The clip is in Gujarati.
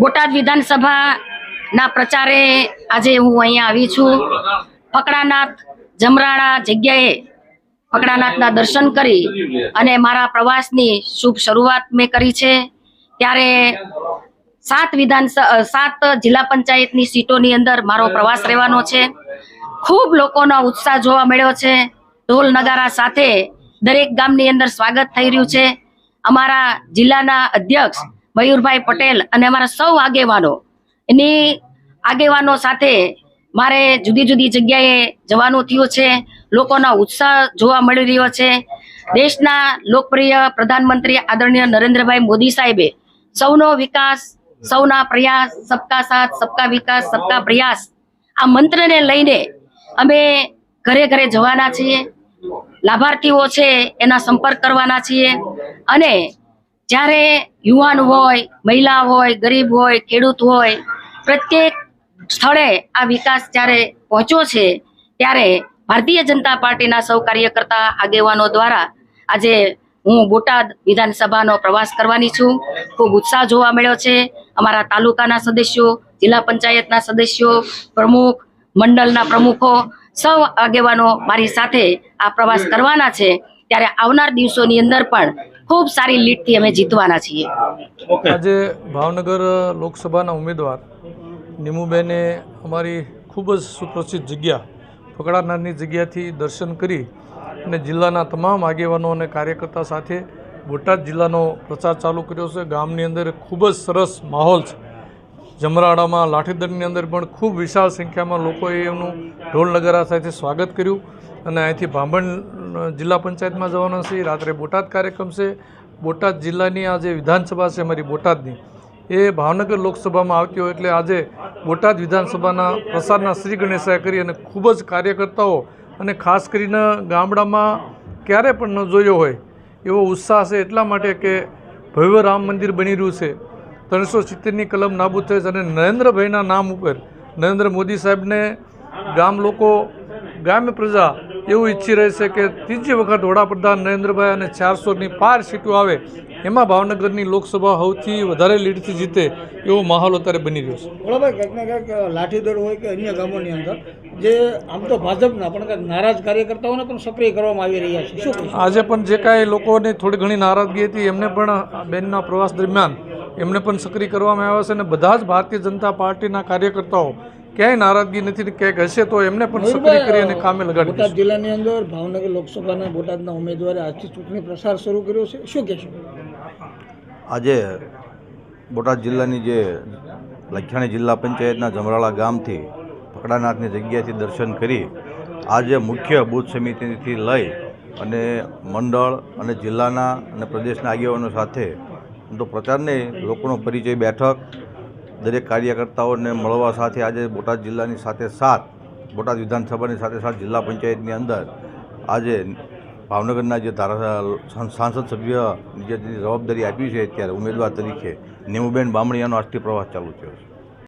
બોટાદ વિધાનસભાના પ્રચારે આજે હું અહીંયા આવી છું. ફકડાનાથ, જમરાણા જગ્યાએ ફકડાનાથના દર્શન કરી અને મારા પ્રવાસની શુભ શરૂઆત મેં કરી છે. ત્યારે સાત વિધાન સાત જિલ્લા પંચાયતની સીટોની અંદર મારો પ્રવાસ રહેવાનો છે. ખૂબ લોકોનો ઉત્સાહ જોવા મળ્યો છે. ઢોલ નગારા સાથે દરેક ગામની અંદર સ્વાગત થઈ રહ્યું છે. અમારા જિલ્લાના અધ્યક્ષ મયુરભાઈ પટેલ અને અમારા સૌ આગેવાનો. એની આગેવાનો સાથે મારે જુદી જુદી જગ્યાએ જવાનું થયું છે. લોકોનો ઉત્સાહ જોવા મળી રહ્યો છે. દેશના લોકપ્રિય પ્રધાનમંત્રી આદરણીય નરેન્દ્રભાઈ મોદી સાહેબે સૌનો વિકાસ, સૌના પ્રયાસ, સબકા સાથ, સબકા વિકાસ, સબકા પ્રયાસ આ મંત્રને લઈને અમે ઘરે ઘરે જવાના છીએ. લાભાર્થીઓ છે એના સંપર્ક કરવાના છીએ અને જ્યારે યુવાન હોય, મહિલા હોય, ગરીબ હોય, ખેડૂત હોય, પ્રત્યેક સ્થળે આ વિકાસ જ્યારે પહોંચ્યો છે, ત્યારે ભારતીય જનતા પાર્ટીના સૌ કાર્યકર્તા આગેવાનો દ્વારા આજે હું બોટાદ વિધાનસભાનો પ્રવાસ કરવાની છું. ખૂબ ઉત્સાહ જોવા મળ્યો છે. અમારા તાલુકાના સદસ્યો, જિલ્લા પંચાયતના સદસ્યો, પ્રમુખ, મંડળના પ્રમુખો, સૌ આગેવાનો મારી સાથે આ પ્રવાસ કરવાના છે. ત્યારે આવનાર દિવસોની અંદર પણ ખૂબ સારી લીડથી અમે જીતવાના છીએ. આજે ભાવનગર લોકસભાના ઉમેદવાર નિમુબેને અમારી ખૂબ જ સુપ્રસિદ્ધ જગ્યા ફકડાનારની જગ્યાથી દર્શન કરી અને જિલ્લાના તમામ આગેવાનો અને કાર્યકર્તા સાથે બોટાદ જિલ્લાનો પ્રચાર ચાલુ કર્યો છે. ગામની અંદર ખૂબ જ સરસ માહોલ છે. જમરાડામાં લાઠીદરની અંદર પણ ખૂબ વિશાળ સંખ્યામાં લોકોએ એમનું ઢોલ નગારા સાથે સ્વાગત કર્યું. અને અહીંથી ભાંભણ જિલ્લા પંચાયતમાં જવાના છે. રાત્રે બોટાદ કાર્યક્રમ છે. બોટાદ જિલ્લાની આજે વિધાનસભા છે અમારી બોટાદની, એ ભાવનગર લોકસભામાં આવતી હોય એટલે આજે બોટાદ વિધાનસભાના પ્રસારના શ્રી ગણેશાએ કરી અને ખૂબ જ કાર્યકર્તાઓ અને ખાસ કરીને ગામડામાં ક્યારે પણ ન જોયો હોય એવો ઉત્સાહ છે એટલા માટે કે ભવ્ય રામ મંદિર બની રહ્યું છે. ત્રણસો સિત્તેરની કલમ નાબૂદ થઈ છે અને નરેન્દ્રભાઈના નામ ઉપર નરેન્દ્ર મોદી સાહેબને ગામ લોકો ગ્રામ્ય પ્રજા એવું ઈચ્છી રહે છે કે ત્રીજી વખત વડાપ્રધાન નરેન્દ્રભાઈ અને ચારસોની પાર સીટો આવે એમાં ભાવનગરની લોકસભા સૌથી વધારે લીડથી જીતે એવો માહોલ અત્યારે બની રહ્યો છે. બરાબર કંઈક ને કંઈક લાઠીદળ હોય કે અન્ય ગામોની અંદર જે આમ તો ભાજપના પણ કંઈક નારાજ કાર્યકર્તાઓને પણ સક્રિય કરવામાં આવી રહ્યા છે. શું આજે પણ જે કાંઈ લોકોની થોડી ઘણી નારાજગી હતી એમને પણ બેનના પ્રવાસ દરમિયાન એમને પણ સક્રિય કરવામાં આવ્યા છે અને બધા જ ભારતીય જનતા પાર્ટીના કાર્યકર્તાઓ ક્યાંય નારાજગી નથી ક્યાંક હશે તો એમને પણ સક્રિય કરી અને કામે લગાડી બોટાદ જિલ્લાની અંદર ભાવનગર લોકસભાના બોટાદના ઉમેદવારે આજથી ચૂંટણી પ્રસાર શરૂ કર્યો છે. શું કહેશો? આજે બોટાદ જિલ્લાની જે લખ્યાણી જિલ્લા પંચાયતના જમરાળા ગામથી ફકડાનાથની જગ્યાથી દર્શન કરી આજે મુખ્ય બૂથ સમિતિથી લઈ અને મંડળ અને જિલ્લાના અને પ્રદેશના આગેવાનો સાથે તો પ્રચારને લોકોનો પરિચય બેઠક દરેક કાર્યકર્તાઓને મળવા સાથે આજે બોટાદ જિલ્લાની સાથે સાથ બોટાદ વિધાનસભાની સાથે સાથ જિલ્લા પંચાયતની અંદર આજે ભાવનગરના જે ધારા સાંસદ સભ્ય જે જવાબદારી આપી છે અત્યારે ઉમેદવાર તરીકે, નેમુબેન બામણીયાનો આજથી પ્રવાસ ચાલુ થયો છે.